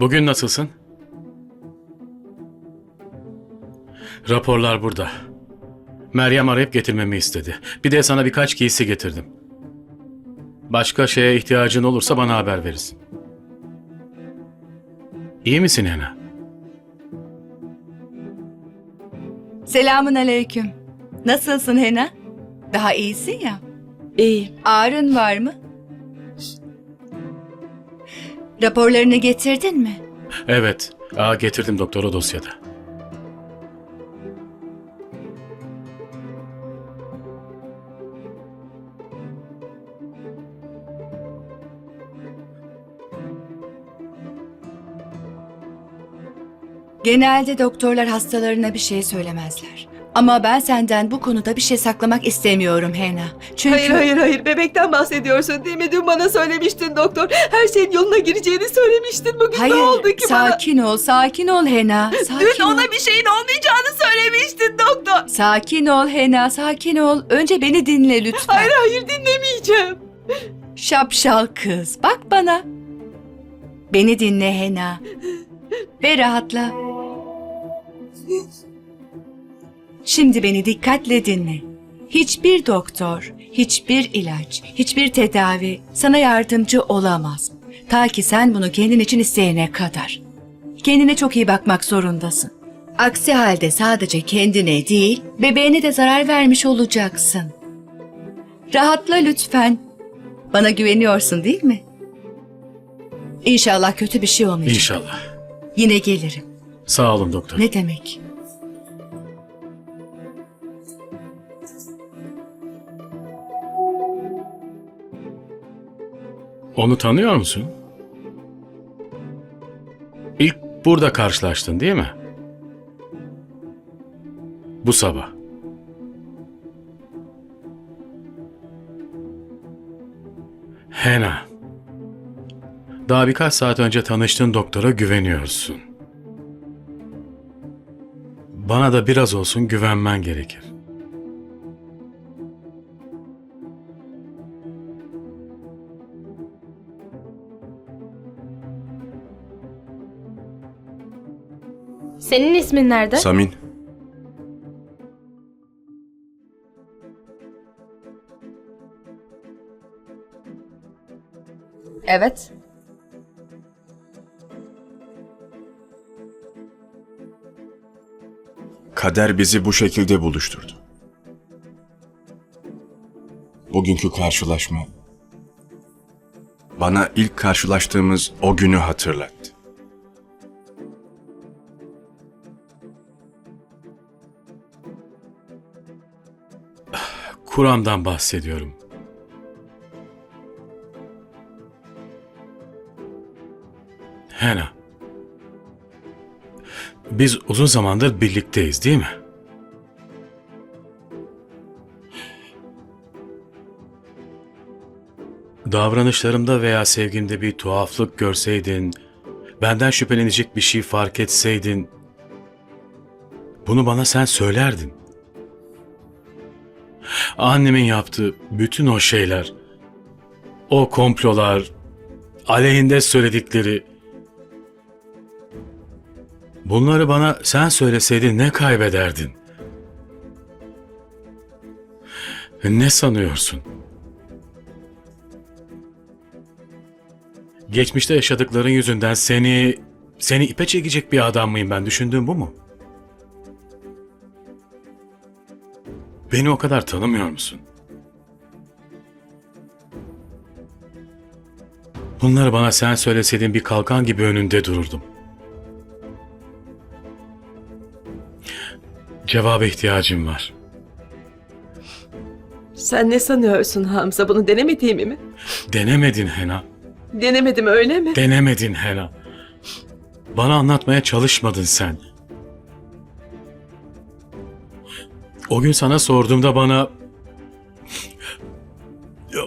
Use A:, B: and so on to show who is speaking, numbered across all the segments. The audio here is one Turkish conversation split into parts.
A: Bugün nasılsın? Raporlar burada. Meryem arayıp getirmemi istedi. Bir de sana birkaç giysi getirdim. Başka şeye ihtiyacın olursa bana haber verirsin. İyi misin Hena?
B: Selamun aleyküm. Nasılsın Hena? Daha iyisin ya.
C: İyiyim.
B: Ağrın var mı? Raporlarını getirdin mi?
A: Evet. Aa, getirdim doktora dosyada.
B: Genelde doktorlar hastalarına bir şey söylemezler. Ama ben senden bu konuda bir şey saklamak istemiyorum Hena. Çünkü
C: Hayır hayır hayır bebekten bahsediyorsun değil mi? Dün bana söylemiştin doktor. Her şeyin yoluna gireceğini söylemiştin. Bugün
B: Hayır,
C: ne oldu ki bana?
B: sakin ol, sakin ol Hena. Sakin
C: Dün
B: ol.
C: ona bir şeyin olmayacağını söylemiştin doktor.
B: Sakin ol Hena, sakin ol. Önce beni dinle lütfen.
C: Hayır hayır dinlemeyeceğim.
B: Şapşal kız, bak bana. Beni dinle Hena. Ve rahatla. Şimdi beni dikkatle dinle. Hiçbir doktor, hiçbir ilaç, hiçbir tedavi sana yardımcı olamaz. Ta ki sen bunu kendin için isteyene kadar. Kendine çok iyi bakmak zorundasın. Aksi halde sadece kendine değil, bebeğine de zarar vermiş olacaksın. Rahatla lütfen. Bana güveniyorsun değil mi? İnşallah kötü bir şey olmayacak.
A: İnşallah.
B: Yine gelirim.
A: Sağ olun doktor.
B: Ne demek?
A: Onu tanıyor musun? İlk burada karşılaştın değil mi? Bu sabah. Hena. Daha birkaç saat önce tanıştığın doktora güveniyorsun. Bana da biraz olsun güvenmen gerekir.
D: Senin ismin nerede?
E: Samin,
D: evet.
E: kader bizi bu şekilde buluşturdu. Bugünkü karşılaşma bana ilk karşılaştığımız o günü hatırlattı.
A: Kur'an'dan bahsediyorum. Hena. Biz uzun zamandır birlikteyiz değil mi? Davranışlarımda veya sevgimde bir tuhaflık görseydin, benden şüphelenecek bir şey fark etseydin, bunu bana sen söylerdin. Annemin yaptığı bütün o şeyler, o komplolar, aleyhinde söyledikleri, bunları bana sen söyleseydin ne kaybederdin? Ne sanıyorsun? Geçmişte yaşadıkların yüzünden seni, seni ipe çekecek bir adam mıyım ben? Düşündüğüm bu mu? Beni o kadar tanımıyor musun? Bunları bana sen söyleseydin bir kalkan gibi önünde dururdum. Cevaba ihtiyacım var.
C: Sen ne sanıyorsun Hamza? Bunu denemediğimi mi?
A: Denemedin Hena.
C: Denemedim öyle mi?
A: Denemedin Hena. Bana anlatmaya çalışmadın sen. O gün sana sorduğumda bana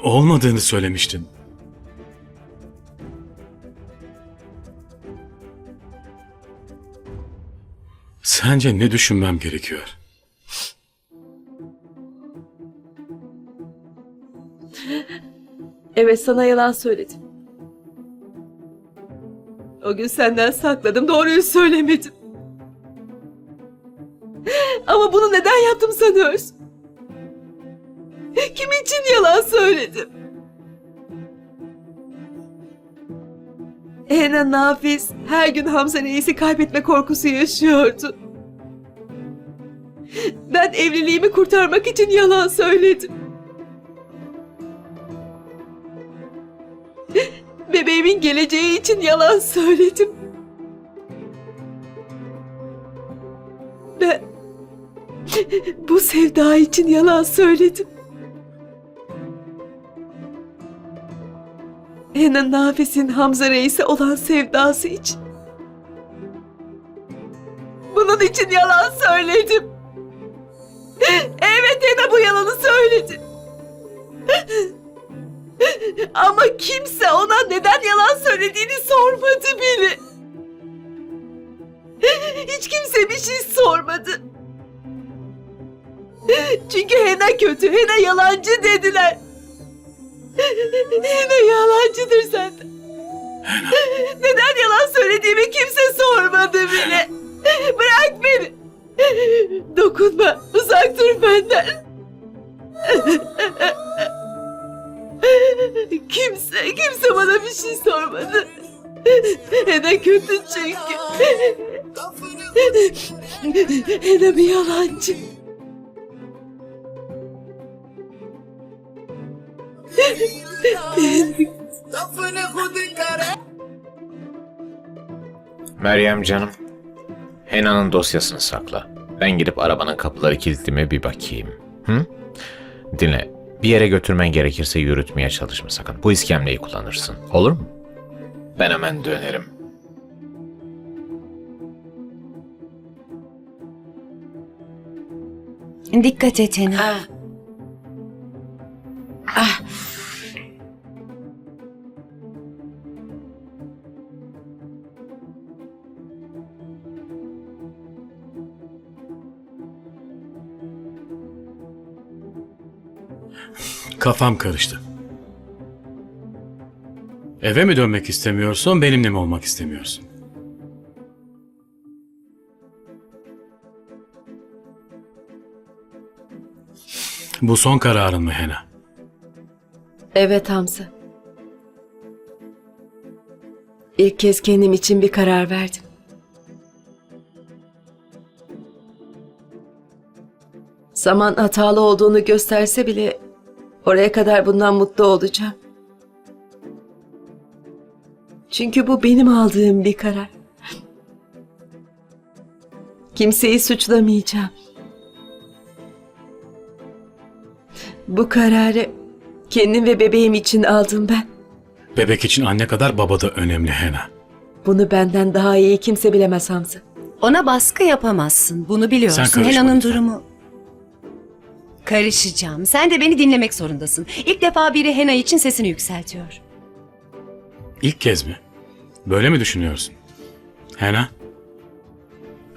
A: olmadığını söylemiştin. Sence ne düşünmem gerekiyor?
C: Evet sana yalan söyledim. O gün senden sakladım, doğruyu söylemedim. Ama bunu neden yaptım sanıyorsun? Kim için yalan söyledim? Hena Nafiz her gün Hamza Reis'i kaybetme korkusu yaşıyordu. Ben evliliğimi kurtarmak için yalan söyledim. Bebeğimin geleceği için yalan söyledim. Ben bu sevda için yalan söyledim. Hena Nafis'in Hamza Reis'e olan sevdası için. Bunun için yalan söyledim. Evet Hena bu yalanı söyledi. Ama kimse ona neden yalan söylediğini sormadı bile. Hiç kimse bir şey sormadı. Çünkü Hena kötü, Hena yalancı dediler. Hena yalancıdır zaten. Neden yalan söylediğimi kimse sormadı bile. Bırak beni. Dokunma, uzak dur benden. Kimse, kimse bana bir şey sormadı. Hena kötü çünkü. Hena bir yalancı.
F: Meryem canım. Hena'nın dosyasını sakla. Ben gidip arabanın kapıları kilitli mi bir bakayım. Hı? Dinle. Bir yere götürmen gerekirse yürütmeye çalışma sakın. Bu iskemleyi kullanırsın. Olur mu? Ben hemen dönerim.
B: Dikkat et Hena.
A: Kafam karıştı. Eve mi dönmek istemiyorsun, benimle mi olmak istemiyorsun? Bu son kararın mı Hena?
C: Evet Hamza. İlk kez kendim için bir karar verdim. Zaman hatalı olduğunu gösterse bile oraya kadar bundan mutlu olacağım. Çünkü bu benim aldığım bir karar. Kimseyi suçlamayacağım. Bu kararı kendim ve bebeğim için aldım ben.
A: Bebek için anne kadar baba da önemli Hena.
C: Bunu benden daha iyi kimse bilemez Hamza.
B: Ona baskı yapamazsın. Bunu biliyorsun.
A: Sen karışma
B: Hena'nın
A: lütfen.
B: durumu. Karışacağım. Sen de beni dinlemek zorundasın. İlk defa biri Hena için sesini yükseltiyor.
A: İlk kez mi? Böyle mi düşünüyorsun? Hena?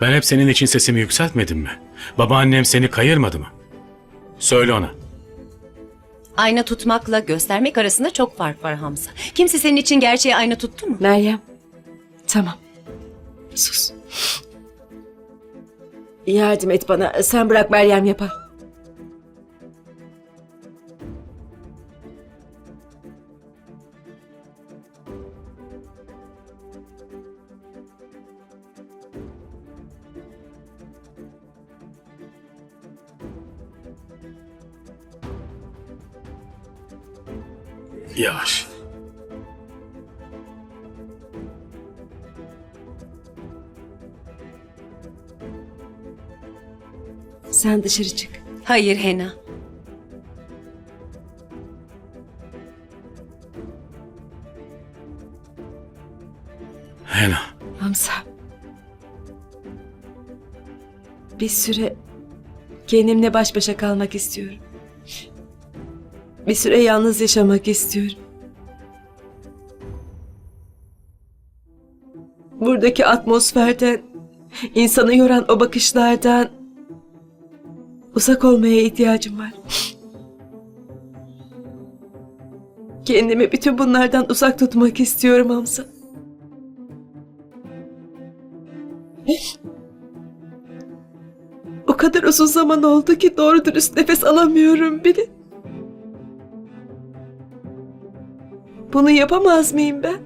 A: Ben hep senin için sesimi yükseltmedim mi? Babaannem seni kayırmadı mı? Söyle ona.
B: Ayna tutmakla göstermek arasında çok fark var Hamza. Kimse senin için gerçeği ayna tuttu mu?
C: Meryem. Tamam. Sus. Yardım et bana. Sen bırak Meryem yapar.
A: Yavaş.
C: Sen dışarı çık.
B: Hayır Hena.
A: Hena.
C: Hamza. Bir süre kendimle baş başa kalmak istiyorum. Bir süre yalnız yaşamak istiyorum. Buradaki atmosferden, insanı yoran o bakışlardan uzak olmaya ihtiyacım var. Kendimi bütün bunlardan uzak tutmak istiyorum Hamza. O kadar uzun zaman oldu ki doğru dürüst nefes alamıyorum bile. Bunu yapamaz mıyım ben?